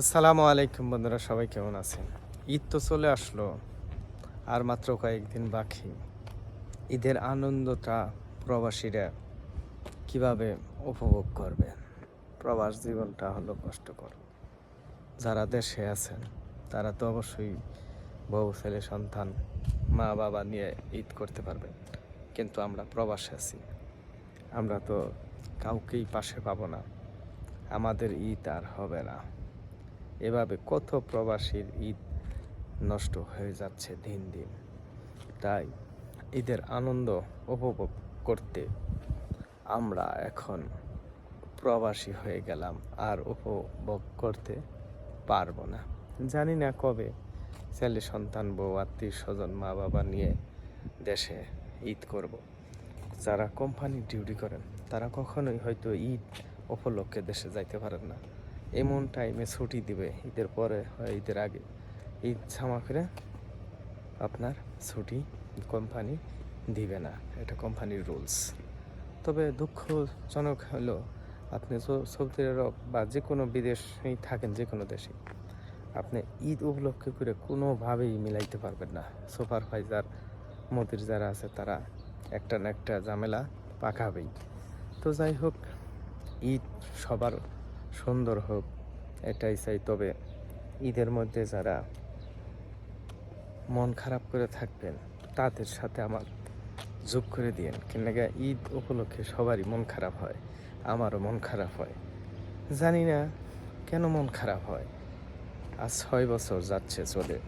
আসসালামু আলাইকুম বন্ধুরা, সবাই কেমন আছেন? ঈদ তো চলে আসলো, আর মাত্র কয়েকদিন বাকি। ঈদের আনন্দটা প্রবাসীরা কীভাবে উপভোগ করবে? প্রবাস জীবনটা হলো কষ্টকর। যারা দেশে আছেন, তারা তো অবশ্যই বউ, ছেলে, সন্তান, মা, বাবা নিয়ে ঈদ করতে পারবেন। কিন্তু আমরা প্রবাসে আছি। আমরা তো কাউকেই পাশে পাবো না। আমাদের ঈদ আর হবে না। এভাবে কত প্রবাসীর ঈদ নষ্ট হয়ে যাচ্ছে দিন দিন। তাই ঈদের আনন্দ উপভোগ করতে আমরা এখন প্রবাসী হয়ে গেলাম, আর উপভোগ করতে পারব না। জানি না কবে ছেলে, সন্তান, বউ, আত্মীয় স্বজন, মা বাবা নিয়ে দেশে ঈদ করব। যারা কোম্পানি ডিউটি করেন, তারা কখনোই হয়তো ঈদ উপলক্ষে দেশে যাইতে পারেন না। এমন টাইমে ছুটি দিবে, ঈদের পরে ঈদের আগে। ঈদ ছামা করে আপনার ছুটি কোম্পানি দিবে না। এটা কোম্পানির রুলস তবে দুঃখজনক হলো, আপনি সৌদি আরব বা যে কোনো বিদেশেই থাকেন যে কোনো দেশে, আপনি ঈদ উপলক্ষে করে কোনোভাবেই মিলাইতে পারবেন না। সুপারভাইজার মতির যারা আছে, তারা একটা না একটা ঝামেলা পাকাবেই। তো যাই হোক, ঈদ সবার সুন্দর হোক, এটাই চাই। তবে ঈদের মধ্যে যারা মন খারাপ করে থাকবেন, তাদের সাথে আমার যোগ করে দিয়েন। কেনাকা ঈদ উপলক্ষে সবারই মন খারাপ হয়, আমারও মন খারাপ হয়। জানি না কেন মন খারাপ হয়। আর ছয় বছর যাচ্ছে চলে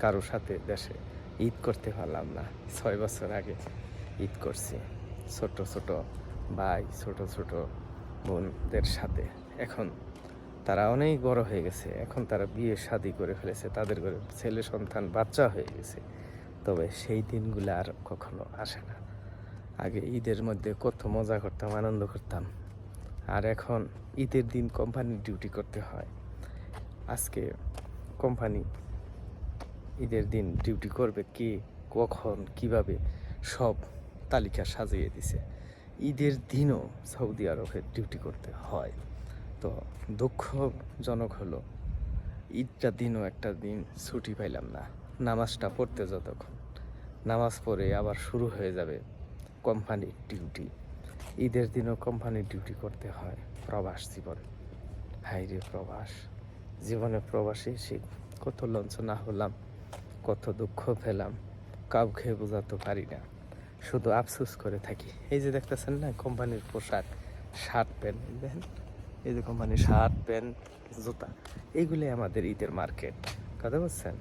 কারোর সাথে দেশে ঈদ করতে পারলাম না। ছয় বছর আগে ঈদ করছি, ছোট ছোট ভাই, ছোট ছোট বোনদের সাথে। এখন তারা অনেক বড় হয়ে গেছে। এখন তারা বিয়ে শাদি করে ফেলেছে, তাদের ঘরে ছেলে, সন্তান, বাচ্চা হয়ে গেছে। তবে সেই দিনগুলো আর কখনো আসে না। আগে ঈদের মধ্যে কত মজা করতাম, আনন্দ করতাম। আর এখন ঈদের দিন কোম্পানির ডিউটি করতে হয়। আজকে কোম্পানি ঈদের দিন ডিউটি করবে কে, কখন, কীভাবে, সব তালিকা সাজিয়ে দিছে। ঈদের দিনও সৌদি আরবে ডিউটি করতে হয়। তো দুঃখজনক হলো ঈদটা দিনও একটা দিন ছুটি পাইলাম না। নামাজটা পড়তে যতক্ষণ, নামাজ পড়ে আবার শুরু হয়ে যাবে কোম্পানির ডিউটি। ঈদের দিনও কোম্পানির ডিউটি করতে হয় প্রবাস জীবন। হাইরে প্রবাস, জীবনে প্রবাসী এসে কত লঞ্চনা হলাম, কত দুঃখ পেলাম, কাউকে বোঝাতে পারি না। শুধু আফসোস করে থাকি। এই যে দেখতেছেন না, কোম্পানির পোশাক, শার্ট, প্যান্ট, দেখেন। এই যে কোম্পানির শার্ট প্যান্ট জুতা এইগুলোই আমাদের ঈদের মার্কেট কথা বলছেন?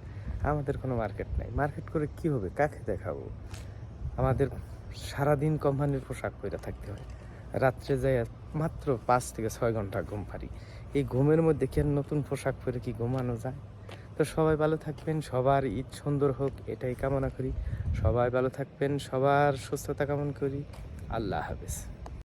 আমাদের কোনো মার্কেট নাই। মার্কেট করে কি হবে? কাকে দেখাবো? আমাদের সারাদিন কোম্পানির পোশাক পরে থাকতে হয়। রাত্রে যাই মাত্র পাঁচ থেকে ছয় ঘণ্টা ঘুম পারি এই ঘুমের মধ্যে কি নতুন পোশাক পরে কি ঘুমানো যায়? তো সবাই ভালো থাকবেন, সবার ঈদ সুন্দর হোক, এটাই কামনা করি। সবাই ভালো থাকবেন, সবার সুস্থতা কামনা করি। আল্লাহ হাফেজ।